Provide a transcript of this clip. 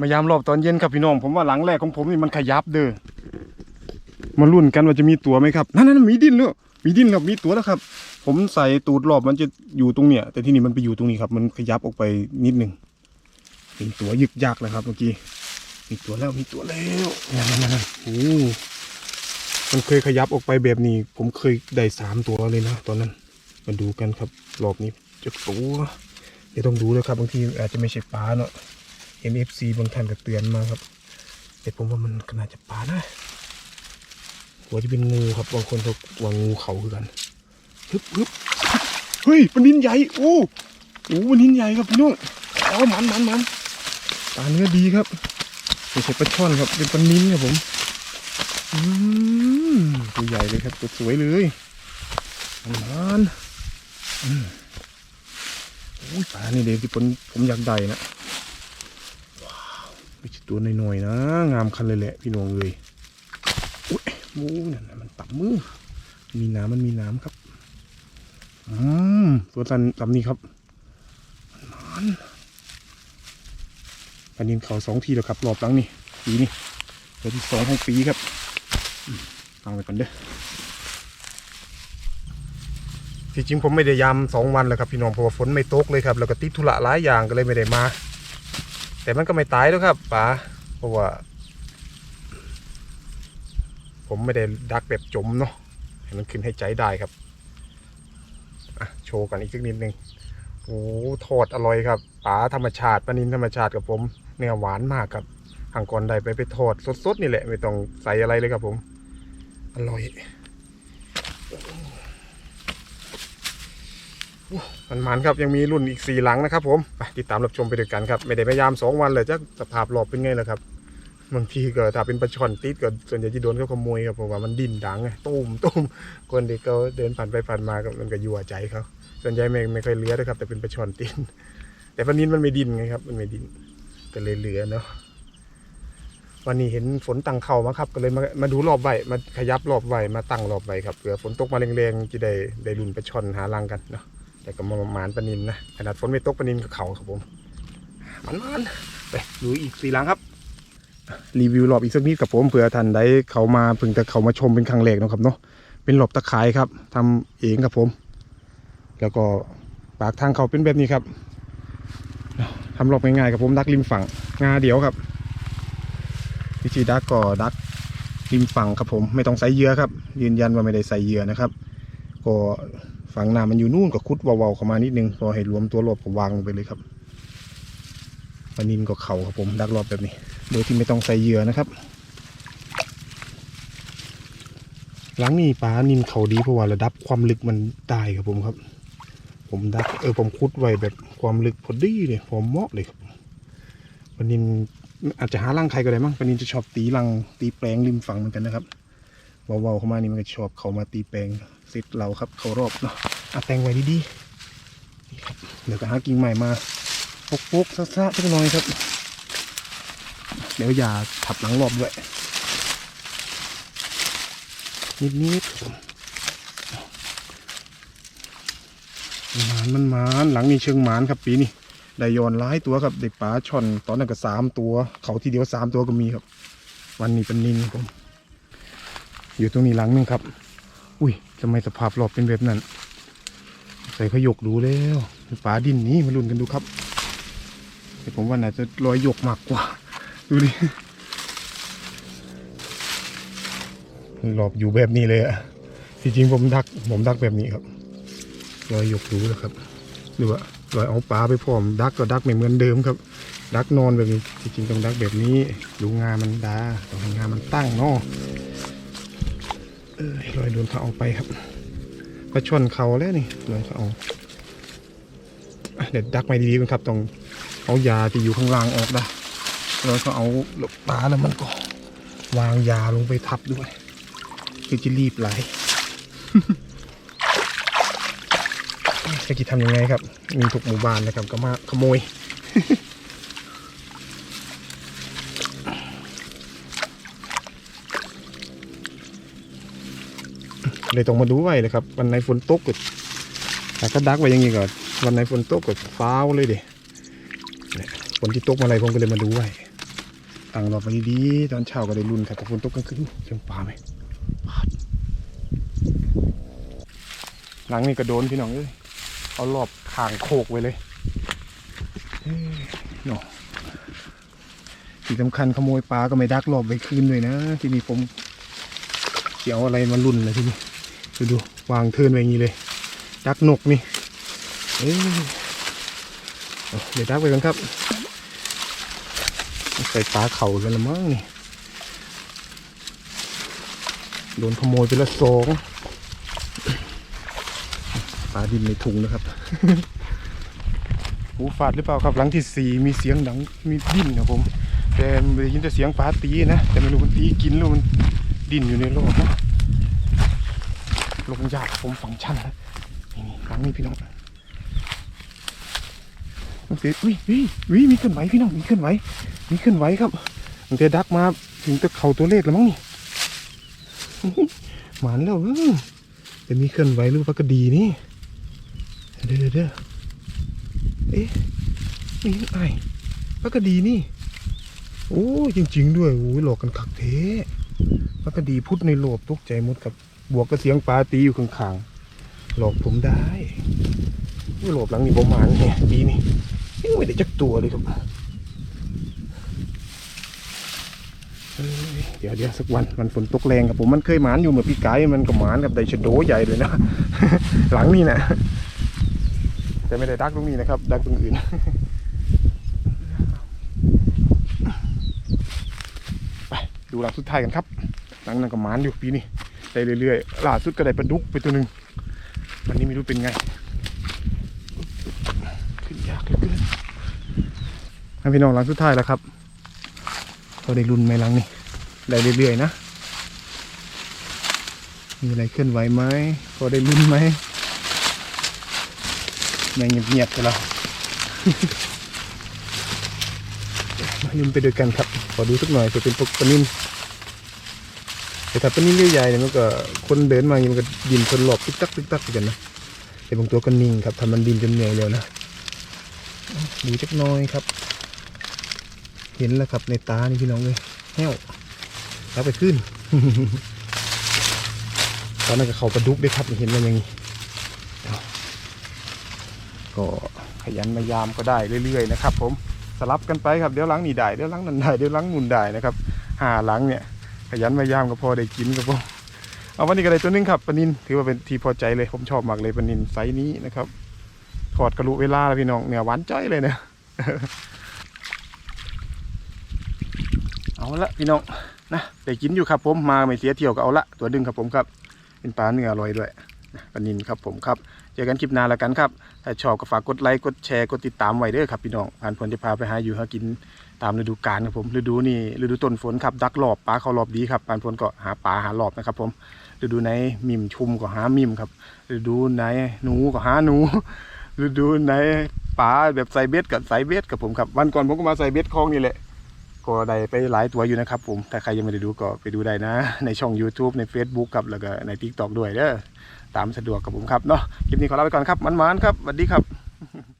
มายามรอบตอนเย็นครับพี่น้อง ผมว่าหลังแรกของผมนี่มันขยับเด้อมาลุ้นกันว่าจะมีตัวไหมครับนั่นนั่นมีดินแล้วมีดินครับมีตัวแล้วครับ ผมใส่ตูดรอบมันจะอยู่ตรงเนี้ยแต่ที่นี่มันไปอยู่ตรงนี้ครับ มันขยับออกไปนิดหนึ่งเป็นตัวยึกยักเลยครับเมื่อกี้มีตัวแล้วมีตัวแล้วนั่นนั่นนั่นโอ้มันเคยขยับออกไปแบบนี้ ผมเคยได้สามตัวเลยนะตอนนั้นมาดูกันครับรอบนี้จะตัวเดี๋ยวต้องดูเลยครับบางทีอาจจะไม่ใช่ปลาเนาะ NFC บางท่านก็เตือนมาครับ แต่ผมว่ามันก็น่าจะปลานะกลัวจะเป็นงูครับบางคนเขากลัวงูเขาคือกันฮึบฮึบเฮ้ยมันนินใหญ่โอ้โอ้มันนินใหญ่ครับพี่น้องอ๋อมันมันมันปลาเนื้อดีครับไม่ใช่ปลาช่อนครับ เป็นปลานินครับผมอืมตัวใหญ่เลยครับตัวสวยเลยมันมันอืมโอ้ยปลานี่เด็กที่ผมผมอยากได้นะ ไม่ใช่ตัวน้อยๆนะ งามคันเลยแหละพี่น้องเลยอุ้ยมูนั่นน่ะมันตับมือ มีน้ำมันมีน้ำครับ อืมตัวตันลำนี้ครับ มันปันนินเขาสองทีแล้วครับรอบหลังนี่ปีนี่ตัวที่สองของปีครับฟังไปก่อนเด้อที่จริงผมไม่ได้ยามสองวันแล้วครับพี่น้องเพราะว่าฝนไม่ตกเลยครับ แล้วก็ติดธุระหลายอย่างก็เลยไม่ได้มา แต่มันก็ไม่ตายแล้วครับป๋าเพราะว่า ผมไม่ได้ดักแบบจมเนาะให้มันขึ้นให้ใจได้ครับอะโชว์กันอีกสักนิดนึงโอ้ทอดอร่อยครับป๋าธรรมชาติปลานินธรรมชาติกับผมเนื้อหวานมากครับห่างก่อนใดไปไปทอดสดๆนี่แหละ ไม่ต้องใส่อะไรเลยครับผม อร่อยโอ้ มันมันครับยังมีรุ่นอีกสี่หลังนะครับผมไปติดตามรับชมไปด้วยกันครับ ไม่ได้พยายามสองวันเลยจะสภาพรอบเป็นไงล่ะครับบางทีก็ถ้าเป็นปลาช่อนติดก็ส่วนใหญ่จะโดนเขาขโมยครับเพราะว่ามันดิ้นดังไงตุ้มตุ้มคนที่เขาเดินผ่านไปผ่านมาก็มันก็ยั่วใจเขาส่วนใหญ่ไม่ไม่ค่อยเหลือนะครับ แต่เป็นปลาช่อนติดแต่ปลานินมันไม่ดิ้นไงครับ มันไม่ดิ้นก็เลยเหลือเนาะวันนี้เห็นฝนตั้งเข้ามาครับ ก็เลยมามาดูรอบใบมาขยับรอบใบมาตั้งรอบใบครับเผื่อฝนตกมาแรงๆจะได้ได้ลุ่นปลาช่อนหารังกันเนาะ แต่ก็มาหมานปนินนะขนาดฝนไม่ตกปนินกับเขาครับผมมันมันไปดูอีกสี่หลังครับ รีวิวรอบอีกสักนิดกับผมเผื่อท่านได้เขามาเพิ่งแต่เขามาชมเป็นครั้งแรกนะครับเนาะเป็นหลบตะไคร้ครับทำเองครับผม แล้วก็ปากทางเขาเป็นแบบนี้ครับทำหลบง่ายๆกับผมดักริมฝั่งงาเดียวครับวิธีดักก็ดักริมฝั่งครับผม ไม่ต้องใส่เยื่อครับ ยืนยันว่าไม่ได้ใส่เยื่อนะครับ ก็ ฝั่งหน้ำมันอยู่นู่นก็คุดเบาๆเข้ามานิดนึงพอให้รวมตัวรอบก็วางลงไปเลยครับปลานินก็เข่าครับผมดักรอบแบบนี้ โดยที่ไม่ต้องใส่เหยื่อนะครับ หลังนี้ปลานินเข่าดีเพราะว่าระดับความลึกมันได้ครับผมครับ ผมดักเออผมคุดไว้แบบความลึกพอดีเลยพอเหมาะเลยครับปลานินอาจจะหารังใครก็ได้มั้งปลานินจะชอบตีรังตีแปลงริมฝั่งเหมือนกันนะครับ เบาๆเข้ามานี่มันก็ชอบเขามาตีแปลงเสร็จเราครับเขารอบเนาะอะแปลงไว้ดีๆนะครับเดี๋ยวก็หากิ่งใหม่มาปกๆซะๆสักหน่อยครับ เดี๋ยวอย่าทับหลังรอบด้วยนิดๆผมหมานมันหมานหลังนี้เชิงหมานครับปีนี้ได้ยอนร้ายตัวครับเด็กป๋าช่อนตอนนั้นก็สามตัว เขาทีเดียวสามตัวก็มีครับ วันนี้เป็นนินผม อยู่ตรงนี้หลังนึงครับ อุ้ยทำไมสภาพรอบเป็นแบบนั้น ใส่ขยกดูแล้วป๋าดินนี้มาลุ้นกันดูครับ แต่ผมว่าน่าจะลอยหยกมากกว่า ดูดิหลอบอยู่แบบนี้เลยอะจริงๆผมดัก ผมดักแบบนี้ครับลอยหยกดูแล้วครับ หรือว่าลอยเอาปลาไปพร้อม ดักก็ดักไม่เหมือนเดิมครับ ดักนอนแบบนี้ จริงๆต้องดักแบบนี้ ดูงามันดาต้องให้งามันตั้งเนาะ เออลอยโดนเขาเอาไปครับก็ชนเขาแล้วนี่ลอยเขาเอาอะเดี๋ยวดักไม่ดีๆกันครับต้องเอายาที่อยู่ข้างล่างออกนะแล้วก็เอาปลาแล้วมันก็วางยาลงไปทับด้วยคือจะรีบไหลจะกิดทำยังไงครับ มีทุกหมู่บ้านนะครับก็มาขโมย เลยต้องมาดูไว้เลยครับ วันไหนฝนตกก็แต่ก็ดักไว้อยังงี้ก่อนวันไหนฝนตกก็ฟ้าวเลยดิฝนที่ตกมาอะไรผมก็เลยมาดูไว้ตั้งรอบไปดีๆตอนเช้าก็ได้รุนครับแต่ฝนตกกลางคืนเชียงปลาไหมหลังนี่ก็โดนพี่น้องเอ้ยเอารอบข่างโคกไว้เลยเนาะที่สำคัญขโมยปลาก็ไม่ดักรอบไว้คืนด้วยนะ ที่นี่ผมเสียวอะไรมารุ่นเลยที่นี่ ดูดูวางเทินไว้อย่างนี้เลย ดักนกนี่เอ้ยเดี๋ยวดักไปกันครับ ใส่ปลาเข่าแล้วละมั้งนี่ โดนขโมยไปละสองปลาดินในถุงนะครับหูฝาดหรือเปล่าครับหลังที่สี่มีเสียงดังมีดิ้นครับผม แต่ไม่ได้ยินแต่เสียงปลาตีนะ แต่ไม่รู้มันตีกินหรือมันดิ้นอยู่ในโลกนะ ลงยากผมฝังชันนะนี่นี่หลังนี้พี่น้องมันเสียวิวิวิมีเคลื่อนไหวพี่น้องมีเคลื่อนไหวมีเคลื่อนไหวครับมันจะดักมาถึงตะเข่าตัวเลขแล้วมั้งนี่หมานแล้วเออจะมีเคลื่อนไหวหรือว่ากระดีนี่เดี๋ยวเดี๋ยวเอ๊ะนี่ไอ้ปลากระดีนี่โอ้จริง ๆ ด้วยโอ้ยหลอกกันคักเทปลากระดีพุดในโลบตกใจหมดกับ บวกกับเสียงปลาตีอยู่ข้างๆหลอกผมได้ไม่โลบหลังนี่ประมาณเนี่ยดีนี่ยังไม่ได้จักตัวเลยครับเดี๋ยวเดี๋ยวสักวันมันฝนตกแรงครับผมมันเคยหมานอยู่เหมือนพี่ไก่มันก็หมานกับไดชโดใหญ่เลยนะหลังนี่นะแต่ไม่ได้ดักตรงนี้นะครับ ดักตรงอื่นไปดูหลังสุดท้ายกันครับหลังนั้นก็หมานอยู่ปีนี้ ได้เรื่อยๆล่าสุดก็ได้ปลาดุกไปตัวหนึ่งวันนี้ไม่รู้เป็นไง ขึ้นยากเหลือเกินให้พี่น้องหลังสุดท้ายแล้วครับพอได้รุนไหมหลังนี่ได้เรื่อยๆนะมีอะไรเคลื่อนไหวไหมพอได้รุนไหมไม่เงียบๆกันแล้วมาลุ้นไปด้วยกันครับ ขอดูสักหน่อยจะเป็นปกปานิ่ม แต่ถ้าเปลานิ่มใหญ่ๆเนี่ยมันก็คนเดินมาอย่างนี้มันก็ดินคนหลบติ๊กตักติ๊กตักกันนะแต่บางตัวก็นิ่งครับทำมันดินจนเหนื่อยแล้วนะดูจักน้อยครับ เห็นแล้วครับในตานี่พี่น้องเลยแห้วแล้วไปขึ้นตอนนั้นก็เขาประดุกด้วยครับเห็นมันอย่างนี้ก็ขยันมายามก็ได้เรื่อยๆนะครับ ผมสลับกันไปครับเดี๋ยวล้างนี่ได้เดี๋ยวล้างนั่นได้เดี๋ยวล้างมุนได้นะครับหาหลังเนี่ย ขยันมายามก็พอได้กินครับผมเอาวันนี้ก็ได้ตัวหนึงครับปนินถือว่าเป็นทีพอใจเลยผมชอบมากเลยปนินไซส์นี้นะครับถอดกระลุเวลาแล้วพี่น้องเนี่ยหวานจ้อยเลยเนี่ยเอาละพี่น้องนะได้กินอยู่ครับผมมาไม่เสียเที่ยวก็เอาละตัวดึงครับผมครับ เป็นปลาเนื้ออร่อยด้วยปนินครับผมครับเจอกันคลิปหน้าแล้วกันครับถ้าชอบก็ฝากกดไลค์กดแชร์กดติดตามไว้เด้อครับพี่น้องผ่านผลจะพาไปหาอยู่หากิน ตามฤดูกาลครับผมฤดูนี่ฤดูต้นฝนครับดักหลอบปลาเขาหลอบดีครับผ่านผลก็หาปลาหาหลอบนะครับผมฤดูไหนมิมชุมก็หามิมครับฤดูไหนหนูก็หาหนูฤดูไหนปลาแบบใส่เบ็ดกับใส่เบ็ดกับผมครับวันก่อนผมก็มาใส่เบ็ดคลองนี่แหละก็ได้ไปหลายตัวอยู่นะครับผมถ้าใครยังไม่ได้ดูก็ไปดูได้นะ ในช่อง YouTube ใน Facebook ครับแล้วก็ใน TikTok ด้วยเด้อตามสะดวกกับผมครับเนาะคลิปนี้ขอลาไปก่อนครับมันๆครับสวัสดีครับ